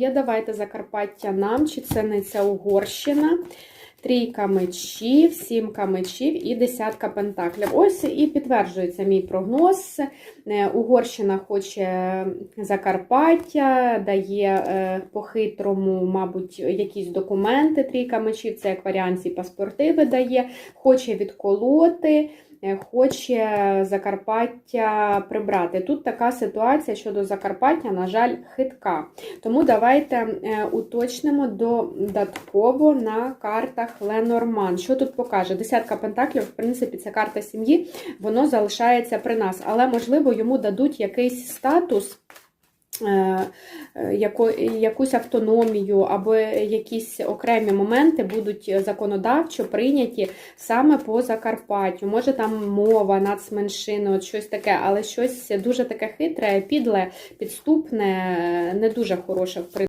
Є, давайте Закарпаття нам, чи це не ця Угорщина. Трійка мечів, сімка мечів і десятка пентаклів. Ось і підтверджується мій прогноз. Е, Угорщина хоче Закарпаття, дає е, по-хитрому, мабуть, якісь документи. Трійка мечів, це як варіант, паспорти видає, хоче відколоти. Е, Хоче Закарпаття прибрати. Тут така ситуація щодо Закарпаття, на жаль, хитка. Тому давайте е, уточнимо додатково на картах Ленорман. Що тут покаже? Десятка пентаклів, в принципі, це карта сім'ї, воно залишається при нас, але, можливо, йому дадуть якийсь статус. Е, е, Якусь автономію або якісь окремі моменти будуть законодавчо прийняті саме по Закарпаттю. Може там мова, нацменшини, от щось таке, але щось дуже таке хитре, підле, підступне, не дуже хороше в принципі.